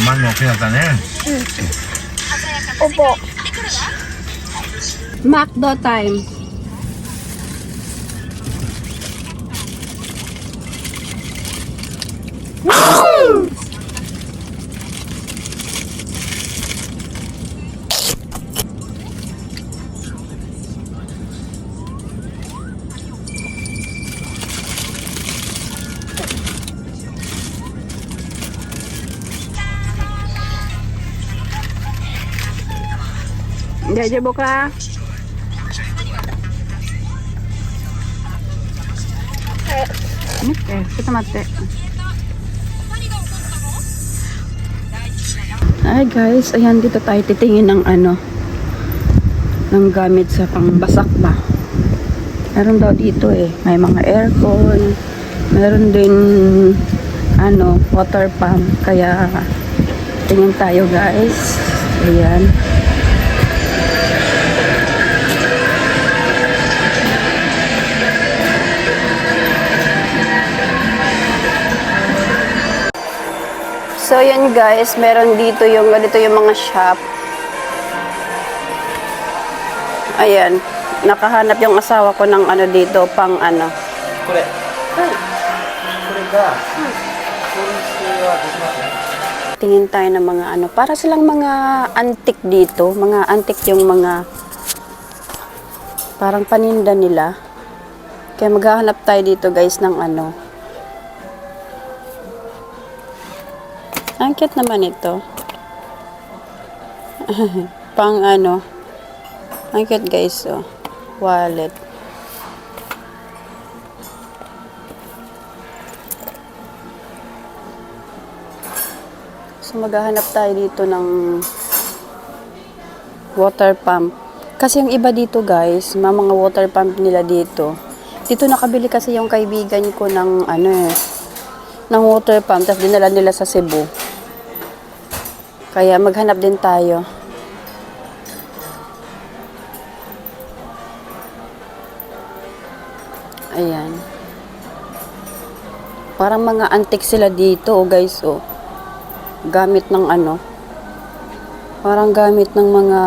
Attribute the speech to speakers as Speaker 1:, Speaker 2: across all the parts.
Speaker 1: 甘いの好きだったね。
Speaker 2: Opo. Macdo time. Jaja buka. Ini eh, kita mati. Hi guys, ayan dito tayo titingin ng ano ng gamit sa pangbasak ba. Meron daw dito eh, may mga aircon, meron din ano, water pump kaya tingin tayo guys. Ayan. So, yan guys, meron dito yung, ganito yung mga shop. Ayan, nakahanap yung asawa ko ng ano dito, pang ano.
Speaker 1: Kure. Hmm. Kure ka. Hmm. Uh, eh.
Speaker 2: Tingin tayo ng mga ano, para silang mga antik dito, mga antik yung mga parang paninda nila. Kaya maghahanap tayo dito guys ng ano, Ang cute naman ito. Pang ano. Ang cute guys, oh. Wallet. So maghahanap tayo dito ng water pump. Kasi yung iba dito guys, mga mga water pump nila dito. Dito nakabili kasi yung kaibigan ko ng ano eh, ng water pump. Tapos dinala nila sa Cebu. Kaya maghanap din tayo. Ayan. Parang mga antique sila dito, oh guys, oh. Gamit ng ano? Parang gamit ng mga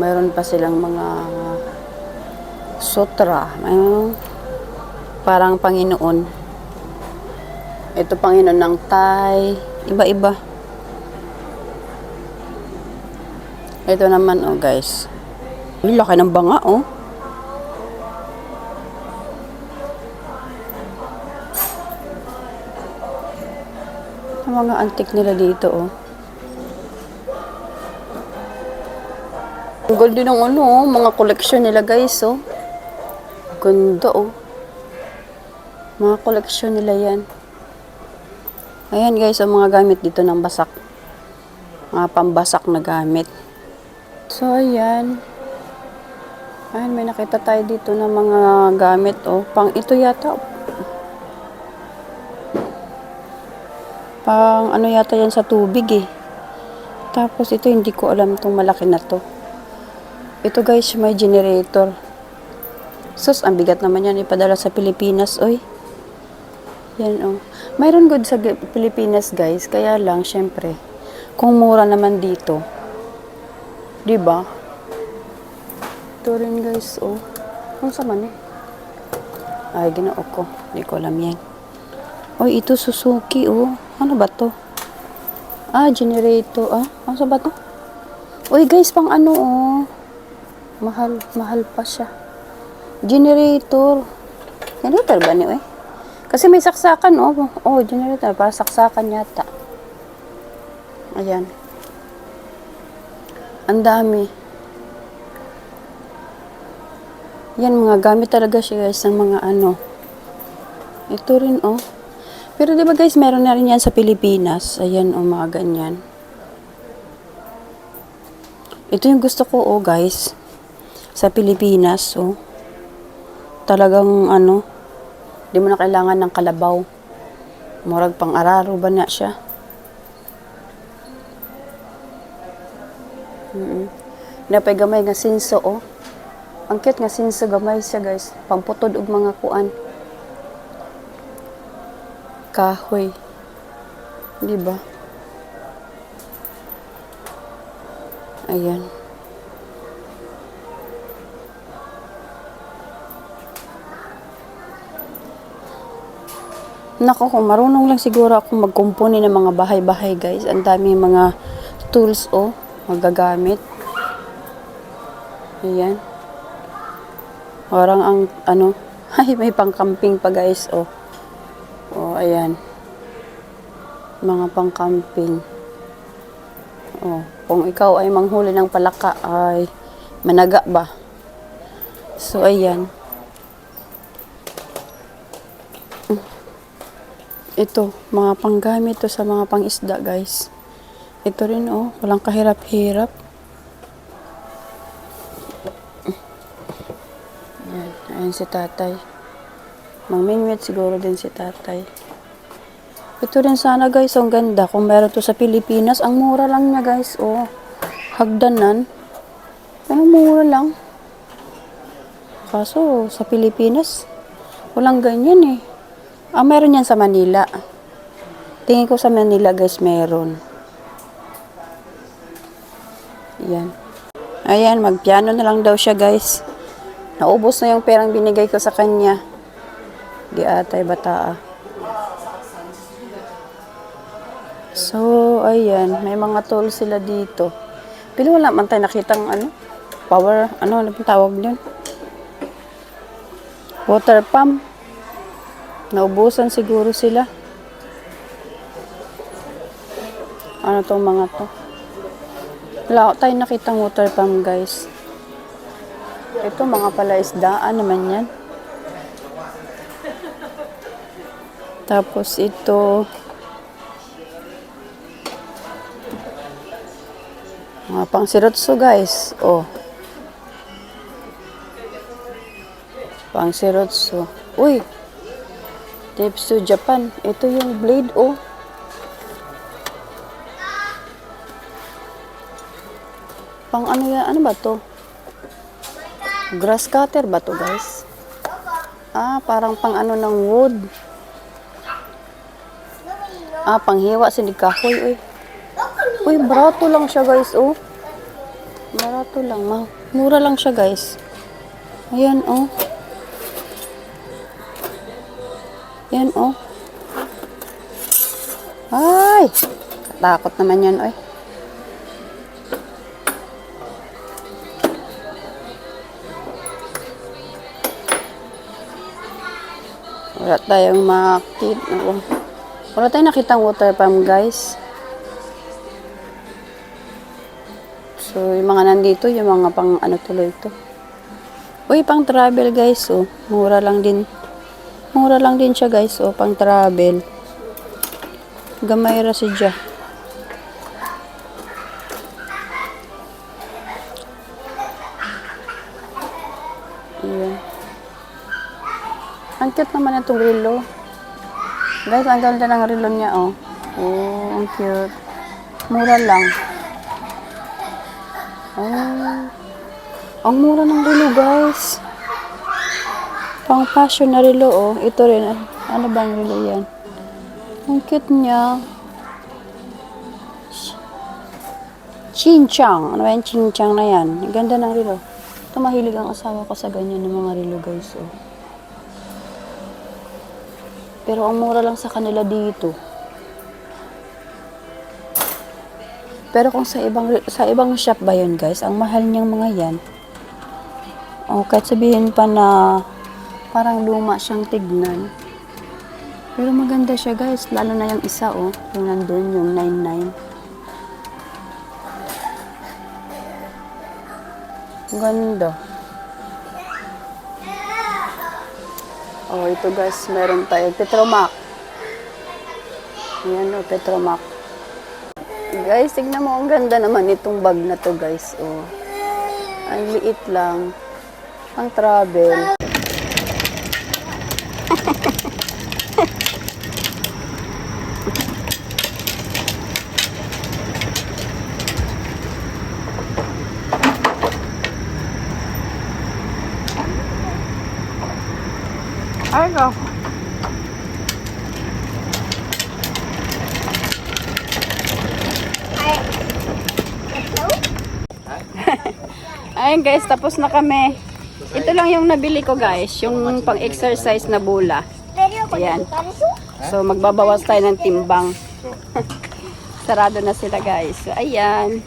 Speaker 2: mayroon pa silang mga sutra may parang Panginoon. Ito Panginoon ng Thai. Iba-iba ito naman oh guys Ang laki ng banga oh Ang mga antik nila dito, oh. Ang gold ng ano, oh. Mga collection nila, guys, oh. Ganda, oh. Mga collection nila yan. Ayan, guys, ang mga gamit dito ng basak. Mga pambasak na gamit. So, ayan. Ayan, may nakita tayo dito ng mga gamit, oh. Pang ito yata, Pang ano yata yan sa tubig eh. Tapos ito hindi ko alam tong malaki na to. Ito guys, may generator. Sus, ang bigat naman yan ipadala sa Pilipinas, oy. Yan oh. Mayroon good sa Pilipinas guys, kaya lang syempre kung mura naman dito. 'Di ba? Ito rin guys, oh. Kung sa man eh. Ay, ginoo ko. Hindi ko alam yan. Oy, ito Suzuki, oh. Ano ba to? Ah, generator. Ah, ano sa ba to? Uy, guys, pang ano, oh. Mahal, mahal pa siya. Generator. Generator ba ni, eh? Kasi may saksakan, oh. Oh, generator. Para saksakan yata. Ayan. Ang dami. Yan, mga gamit talaga siya, guys, ng mga ano. Ito rin, oh. Pero 'di ba guys, meron na rin 'yan sa Pilipinas. Ayan o mga ganyan. Ito yung gusto ko oh guys. Sa Pilipinas oh. Talagang ano, di mo na kailangan ng kalabaw. Murag pang araro ba na siya? Mm -mm. Gamay nga sinso oh. Ang cute nga sinso gamay siya guys. Pamputod og mga kuan. Kahoy. Di ba? Ayan. Nako, kung marunong lang siguro ako magkumpuni ng mga bahay-bahay guys. Ang dami mga tools oh magagamit. Ayan. Parang ang, ano, ay, may pangkamping pa, guys, oh. Oh, ayan. Mga pangkamping. Oh, kung ikaw ay manghuli ng palaka, ay managa ba? So, ayan. Ito, mga panggamit to sa mga pangisda, guys. Ito rin, oh, walang kahirap-hirap. Ayan, si tatay. Mangmingwit siguro din si tatay. Ito rin sana, guys, ang ganda. Kung meron to sa Pilipinas, ang mura lang niya, guys, oh. Hagdanan. Ang mura lang. Kaso, sa Pilipinas, walang ganyan eh. Ah, meron yan sa Manila. Tingin ko sa Manila, guys, meron. Yan. Ayan, magpiano na lang daw siya, guys. Naubos na yung perang binigay ko sa kanya. Di atay bataa. So, ayan. May mga tools sila dito. Pero wala man tayo nakitang ano, power, ano, ano tawag yun? Water pump. Naubusan siguro sila. Ano tong mga to? Wala tayo nakitang water pump, guys. Ito, mga palaisdaan naman yan. Tapos ito, mga pang sirotso, guys. Oh. Pang sirotso. Uy! To Japan. Ito yung blade, oh. Pang ano yan? Ano ba to? Grass cutter ba to, guys? Ah, parang pang ano ng wood. Ah, panghiwa sinig kahoy, uy. Uy, barato lang siya, guys, oh. Barato lang, ma. Mura lang siya, guys. Ayan, oh. Yan, oh. Ay! Katakot naman yan, oy. Wala tayong makita. Wala tayong nakitang water pump, guys. So, yung mga nandito, yung mga pang ano tuloy ito. Uy, pang travel, guys, oh. Mura lang din. Mura lang din siya guys, o pang travel. Gamay ra si Jah. Ang cute naman itong relo. Guys, ang ganda ng relo niya, oh. Oh, ang cute. Mura lang. Oh. Ang mura ng relo, guys. Pang fashion na relo, oh. Ito rin. ah. Ano bang relo yan? Ang cute niya. Chinchang. Ano ba yung chinchang na yan? Ang ganda ng relo. Ito mahilig ang asawa ko sa ganyan ng mga relo, guys, oh. Pero ang mura lang sa kanila dito. Pero kung sa ibang sa ibang shop ba yun, guys, ang mahal niyang mga yan. Oh, kahit sabihin pa na parang luma siyang tignan. Pero maganda siya guys, lalo na yung isa oh, yung nandun, yung 99. Ganda. Oh, ito guys, meron tayo Petromac. Ayan oh, Petromac. Guys, tignan mo, ang ganda naman itong bag na to guys. Oh. Ang liit lang. Ang travel. Ay, go. Ayun guys, tapos na kami. Ito lang yung nabili ko guys, yung pang-exercise na bula. Ayan. So magbabawas tayo ng timbang. Sarado na sila guys. So, ayan.